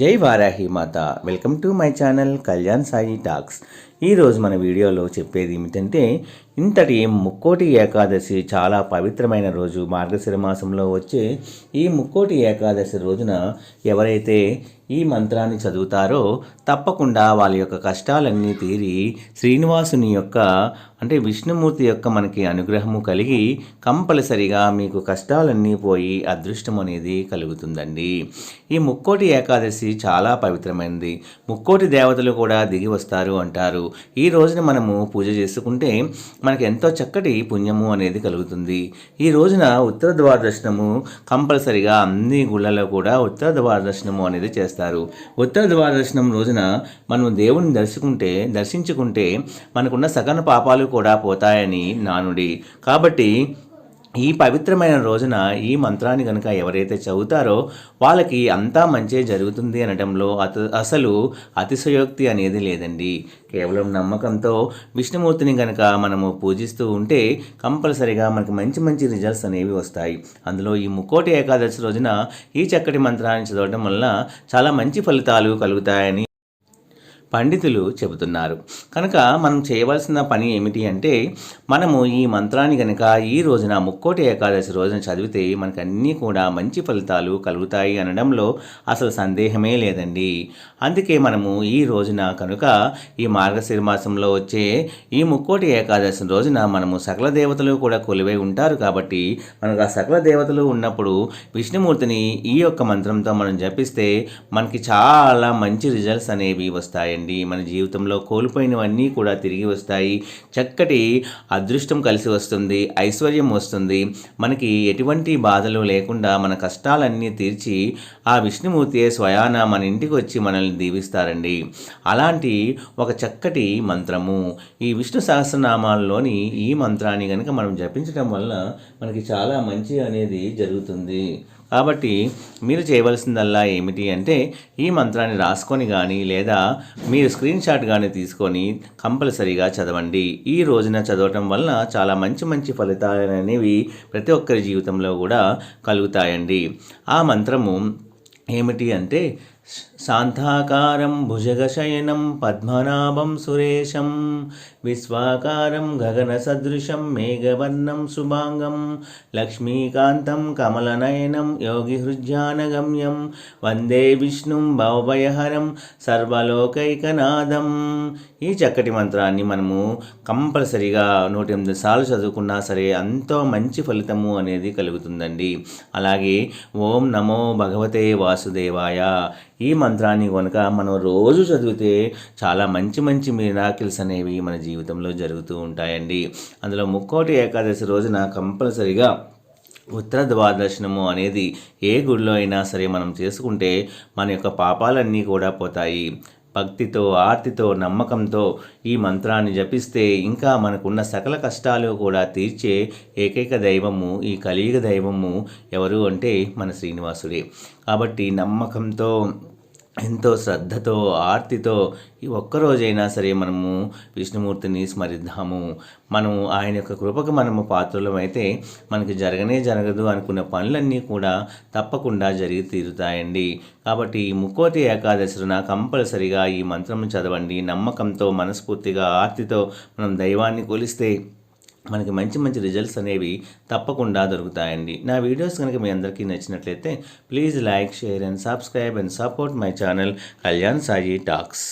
జై వారాహి మాత. Welcome to my channel Kalyan Sai talks. ఈరోజు మన వీడియోలో చెప్పేది ఏమిటంటే ఇంతటి ముక్కోటి ఏకాదశి చాలా పవిత్రమైన రోజు. మార్గశిర మాసంలో వచ్చే ఈ ముక్కోటి ఏకాదశి రోజున ఎవరైతే ఈ మంత్రాన్ని చదువుతారో తప్పకుండా వాళ్ళ యొక్క కష్టాలన్నీ తీరి శ్రీనివాసుని యొక్క అంటే విష్ణుమూర్తి యొక్క మనకి అనుగ్రహము కలిగి కంపల్సరిగా మీకు కష్టాలన్నీ పోయి అదృష్టం అనేది కలుగుతుందండి. ఈ ముక్కోటి ఏకాదశి చాలా పవిత్రమైనది. ముక్కోటి దేవతలు కూడా దిగి వస్తారు అంటారు. ఈ రోజున మనము పూజ చేసుకుంటే మనకు ఎంతో చక్కటి పుణ్యము అనేది కలుగుతుంది. ఈ రోజున ఉత్తర ద్వార దర్శనము కంపల్సరిగా అన్ని గుళ్ళలో కూడా ఉత్తర ద్వార దర్శనము అనేది చేస్తారు. ఉత్తర ద్వార దర్శనం రోజున మనం దేవుని దర్శకుంటే దర్శించుకుంటే మనకున్న సగన పాపాలు కూడా పోతాయని నానుడి. కాబట్టి ఈ పవిత్రమైన రోజున ఈ మంత్రాన్ని కనుక ఎవరైతే చదువుతారో వాళ్ళకి అంతా మంచి జరుగుతుంది అనడంలో అత అసలు అతిశయోక్తి అనేది లేదండి. కేవలం నమ్మకంతో విష్ణుమూర్తిని కనుక మనము పూజిస్తూ ఉంటే కంపల్సరిగా మనకు మంచి మంచి రిజల్ట్స్ అనేవి వస్తాయి. అందులో ఈ ముక్కోటి ఏకాదశి రోజున ఈ చక్కటి మంత్రాన్ని చదవడం వల్ల చాలా మంచి ఫలితాలు కలుగుతాయని పండితులు చెబుతున్నారు. కనుక మనం చేయవలసిన పని ఏమిటి అంటే మనము ఈ మంత్రాన్ని కనుక ఈ రోజున ముక్కోటి ఏకాదశి రోజున చదివితే మనకు అన్నీ కూడా మంచి ఫలితాలు కలుగుతాయి అనడంలో అసలు సందేహమే లేదండి. అందుకే మనము ఈ రోజున కనుక ఈ మార్గశిర మాసంలో వచ్చే ఈ ముక్కోటి ఏకాదశి రోజున మనము సకల దేవతలు కూడా కొలివై ఉంటారు కాబట్టి మనకు ఆ సకల దేవతలు ఉన్నప్పుడు విష్ణుమూర్తిని ఈ యొక్క మంత్రంతో మనం జపిస్తే మనకి చాలా మంచి రిజల్ట్స్ అనేవి వస్తాయండి. చేయండి. మన జీవితంలో కోల్పోయినవన్నీ కూడా తిరిగి వస్తాయి. చక్కటి అదృష్టం కలిసి వస్తుంది. ఐశ్వర్యం వస్తుంది. మనకి ఎటువంటి బాధలు లేకుండా మన కష్టాలన్నీ తీర్చి ఆ విష్ణుమూర్తి స్వయాన మన ఇంటికి వచ్చి మనల్ని దీవిస్తారండి. అలాంటి ఒక చక్కటి మంత్రము. ఈ విష్ణు సహస్రనామాల్లోని ఈ మంత్రాన్ని కనుక మనం జపించడం వల్ల మనకి చాలా మంచి అనేది జరుగుతుంది. కాబట్టి మీరు చేయవలసిందల్లా ఏమిటి అంటే ఈ మంత్రాన్ని రాసుకొని కానీ లేదా మీరు స్క్రీన్ షాట్ కానీ తీసుకొని కంపల్సరీగా చదవండి. ఈ రోజున చదవటం వలన చాలా మంచి మంచి ఫలితాలు అనేవి ప్రతి ఒక్కరి జీవితంలో కూడా కలుగుతాయండి. ఆ మంత్రము ఏమిటి అంటే శాంతాకారం భుజగశయనం పద్మనాభం సురేశం విశ్వాకారం గగనసదృశం మేఘవర్ణం శుభాంగం లక్ష్మీకాంతం కమలనయనం యోగిహృజ్యానగమ్యం వందే విష్ణుం భవభయహరం సర్వలోకైకనాథం. ఈ చక్కటి మంత్రాన్ని మనము కంపల్సరీగా నూట ఎనిమిది సార్లు చదువుకున్నా సరే ఎంతో మంచి ఫలితము అనేది కలుగుతుందండి. అలాగే ఓం నమో భగవతే వాసుదేవాయ. ఈ మంత్రాన్ని కనుక మనం రోజు చదివితే చాలా మంచి మంచి మిరాకిల్స్ అనేవి మన జీవితంలో జరుగుతూ ఉంటాయండి. అందులో ముక్కోటి ఏకాదశి రోజున కంపల్సరిగా ఉత్తర ద్వాదర్శనము అనేది ఏ గుడిలో అయినా సరే మనం చేసుకుంటే మన యొక్క పాపాలన్నీ కూడా పోతాయి. భక్తితో ఆర్తితో నమ్మకంతో ఈ మంత్రాన్ని జపిస్తే ఇంకా మనకున్న సకల కష్టాలు కూడా తీర్చే ఏకైక దైవము ఈ కలియుగ దైవము ఎవరు అంటే మన శ్రీనివాసుడే. కాబట్టి నమ్మకంతో ఎంతో శ్రద్ధతో ఆర్తితో ఈ ఒక్కరోజైనా సరే మనము విష్ణుమూర్తిని స్మరిద్దాము. మనము ఆయన యొక్క కృపకు మనము పాత్రలమైతే మనకి జరగనే జరగదు అనుకున్న పనులన్నీ కూడా తప్పకుండా జరిగి తీరుతాయండి. కాబట్టి ఈ ముక్కోటి ఏకాదశిన కంపల్సరిగా ఈ మంత్రం చదవండి. నమ్మకంతో మనస్ఫూర్తిగా ఆర్తితో మనం దైవాన్ని కొలిస్తే మనకి మంచి మంచి రిజల్ట్స్ అనేవి తప్పకుండా దొరుకుతాయండి. నా వీడియోస్ కనుక మీ అందరికీ నచ్చినట్లయితే please like share and subscribe and support my channel Kalyan Sai talks